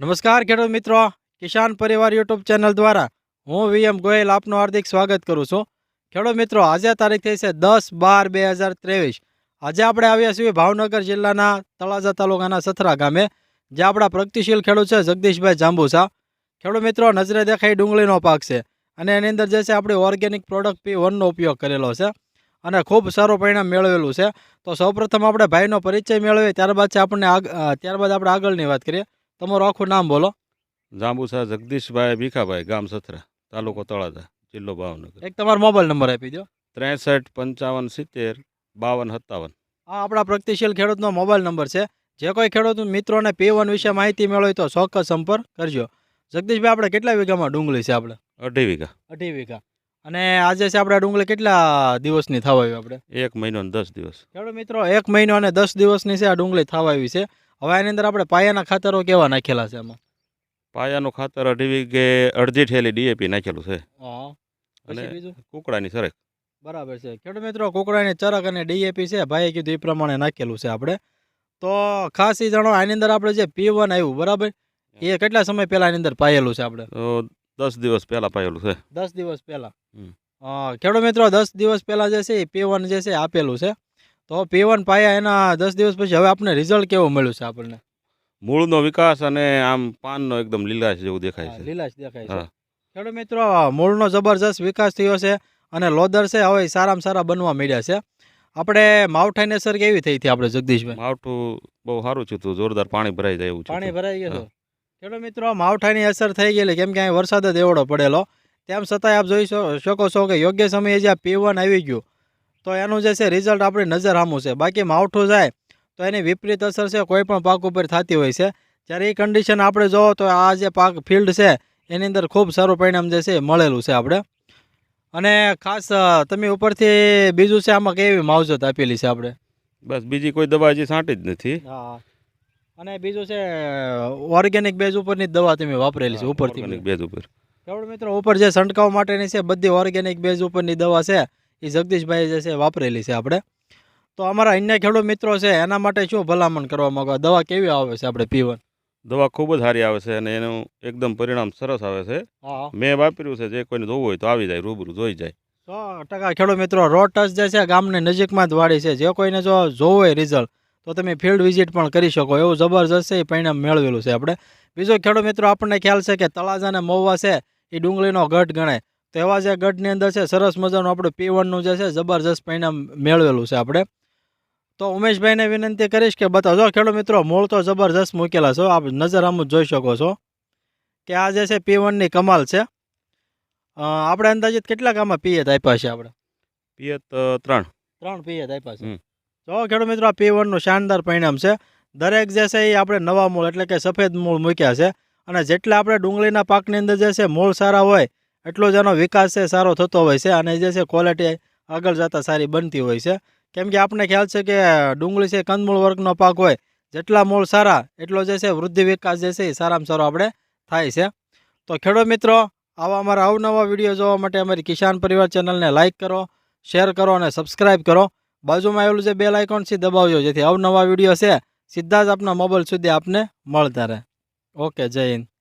નમસ્કાર ખેડૂત મિત્રો, કિસાન પરિવાર યુટ્યુબ ચેનલ દ્વારા હું વીએમ ગોયલ આપનું હાર્દિક સ્વાગત કરું છું. ખેડૂત મિત્રો, આજે તારીખ થઈ છે દસ બાર બે હજાર ત્રેવીસ. આજે આપણે આવ્યા છીએ ભાવનગર જિલ્લાના તળાજા તાલુકાના સથરા ગામે જે આપણા પ્રગતિશીલ ખેડૂત છે જગદીશભાઈ જાંબુસા. ખેડૂત મિત્રો, નજરે દેખાય ડુંગળીનો પાક છે અને એની અંદર જે છે આપણી ઓર્ગેનિક પ્રોડક્ટ પી વનનો ઉપયોગ કરેલો છે અને ખૂબ સારું પરિણામ મેળવેલું છે. તો સૌપ્રથમ આપણે ભાઈનો પરિચય મેળવીએ, ત્યારબાદ છે આપણને આગ ત્યારબાદ આપણે આગળની વાત કરીએ. તમારું આખું નામ બોલો. જાંબુસા જગદીશભાઈ ભીખાભાઈ ગામ સથરા તાલુકો તળાજા જિલ્લો ભાવનગર. એક તમારો મોબાઈલ નંબર આપી દો ત્રેસઠ પંચાવન સિત્તેર બાવન સત્તાવન. આ આપણા પ્રગતિશીલ ખેડૂતનો મોબાઈલ નંબર છે. જે કોઈ ખેડૂત મિત્રોને પીવન વિશે માહિતી મેળવી તો ચોક્કસ સંપર્ક કરજો. જગદીશભાઈ આપણે કેટલા વીઘામાં ડુંગળી છે આપણે? અઢી વીઘા. અઢી વીઘા. અને આજે છે આપણે ડુંગળી કેટલા દિવસની થવા આવી આપણે એક મહિનો દસ દિવસ. ખેડૂત મિત્રો એક મહિનો અને દસ દિવસની છે આ ડુંગળી થવા આવી છે. હવે આની અંદર આપણે પાયાના ખાતરો કેવા નાખેલા છે એમાં પાયાનું ખાતર અઢી વીઘે અડધી ઠેલી ડીએપી નાખેલું છે. હા. અને કુકડાની સરક બરાબર છે. ખેડૂત મિત્રો કુકડાની ચરક અને ડીએપી છે ભાઈએ કીધું એ પ્રમાણે નાખેલું છે આપણે. તો ખાસ એ જાણો આની અંદર આપણે જે પી વન આવ્યું બરાબર? એ કેટલા સમય પહેલા આની અંદર પાયેલું છે આપણે? દસ દિવસ પહેલાં પાયેલું છે. દસ દિવસ પહેલા? ખેડૂત મિત્રો દસ દિવસ પહેલા જે છે એ પી વન જે છે આપેલું છે. તો પી વન પાયા એના દસ દિવસ પછી હવે આપણે રિઝલ્ટ કેવો મળ્યું છે આપણને? મૂળનો વિકાસ અને આમ પાનનો એકદમ લીલાશ જેવું દેખાય છે. લીલાશ દેખાય છે. ખેડૂત મિત્રો મૂળનો જબરજસ્ત વિકાસ થયો છે અને લોદર છે હવે સારામાં સારા બનવા મળ્યા છે. આપણે માવઠાની અસર કેવી થઈ હતી આપણે જગદીશભાઈ? માવઠું બહુ સારું છે તું જોરદાર પાણી ભરાઈ જાય એવું પાણી ભરાઈ ગયું ખેડૂત મિત્રો માવઠાની અસર થઈ ગયેલી કેમ કે અહીં વરસાદ જ એવડો પડેલો. તેમ છતાંય આપ જોઈ શકો છો કે યોગ્ય સમયે જ્યાં પી વન આવી ગયું. તો એનું જે છે રિઝલ્ટ આપણી નજર સામું છે. બાકી માવઠું જાય તો એની વિપરીત અસર છે કોઈ પણ પાક ઉપર થતી હોય છે. જ્યારે એ કન્ડિશન આપણે જોવો તો આ જે પાક ફિલ્ડ છે એની અંદર ખૂબ સારું પરિણામ જે છે મળેલું છે આપણે. અને ખાસ તમે ઉપરથી બીજું છે આમાં કેવી માવજત આપેલી છે આપણે? બસ બીજી કોઈ દવા હજી છાંટી જ નથી. હા. અને બીજું છે ઓર્ગેનિક બેઝ ઉપરની દવા તમે વાપરેલી છે ઉપરથી બેઝ ઉપર. ખેડૂત મિત્રો ઉપર જે છંટકાવ માટેની છે બધી ઓર્ગેનિક બેઝ ઉપરની દવા છે. એ જગદીશભાઈ જે છે વાપરેલી છે આપણે. તો અમારા અન્ય ખેડૂત મિત્રો છે એના માટે શું ભલામણ કરવા માંગો? દવા કેવી આવે છે આપણે પીવન? દવા ખૂબ જ સારી આવે છે અને એનું એકદમ પરિણામ સરસ આવે છે. મેં વાપર્યું છે જે કોઈને જોવું હોય તો આવી જાય રૂબરૂ જોઈ જાય. સો ટકા ખેડૂત મિત્રો રોટસ જે છે ગામની નજીકમાં જ વાડી છે. જે કોઈને જો જોવું હોય રિઝલ્ટ તો તમે ફિલ્ડ વિઝિટ પણ કરી શકો. એવું જબરજસ્ત છે એ પરિણામ મેળવેલું છે આપણે. બીજો ખેડૂત મિત્રો આપણને ખ્યાલ છે કે તળાજા અને મહુવા છે એ ડુંગળીનો ગઢ ગણાય. તો એવા જે ગઢની અંદર છે સરસ મજાનું આપણે પી વનનું જે છે જબરજસ્ત પરિણામ મેળવેલું છે આપણે. તો ઉમેશભાઈને વિનંતી કરીશ કે બતાવો. જો ખેડૂત મિત્રો મૂળ તો જબરજસ્ત મૂકેલા છો. આપ નજર આમ જોઈ શકો છો કે આ જે છે પી વનની કમાલ છે. આપણે અંદાજિત કેટલા કામમાં પિયત આપ્યા છે આપણે? પિયત ત્રણ. ત્રણ પિયત આપ્યા છે. જો ખેડૂત મિત્રો આ પી વનનું શાનદાર પરિણામ છે. દરેક જે છે એ આપણે નવા મૂળ એટલે કે સફેદ મૂળ મૂક્યા છે. અને જેટલા આપણે ડુંગળીના પાકની અંદર જે છે મૂળ સારા હોય એટલો જ એનો વિકાસ છે, સારો થતો હોય છે અને જે છે ક્વોલિટી આગળ જતાં સારી બનતી હોય છે. કેમ કે આપણને ખ્યાલ છે કે ડુંગળી છે કંદમૂળ વર્ગનો પાક હોય, જેટલા મૂળ સારા, એટલો જે છે વૃદ્ધિ વિકાસ જે છે એ સારામાં સારો આપણે થાય છે. તો ખેડૂત મિત્રો, આવા અમારા અવનવા વીડિયો જોવા માટે અમારી કિસાન પરિવાર ચેનલને લાઇક કરો શેર કરો અને સબસ્ક્રાઇબ કરો. બાજુમાં આવેલું જે બેલ આઇકોન છે દબાવજો, જેથી અવનવા વીડિયો છે સીધા જ આપના મોબાઈલ સુધી આપને મળતા રહે. ઓકે, જય હિન્દ.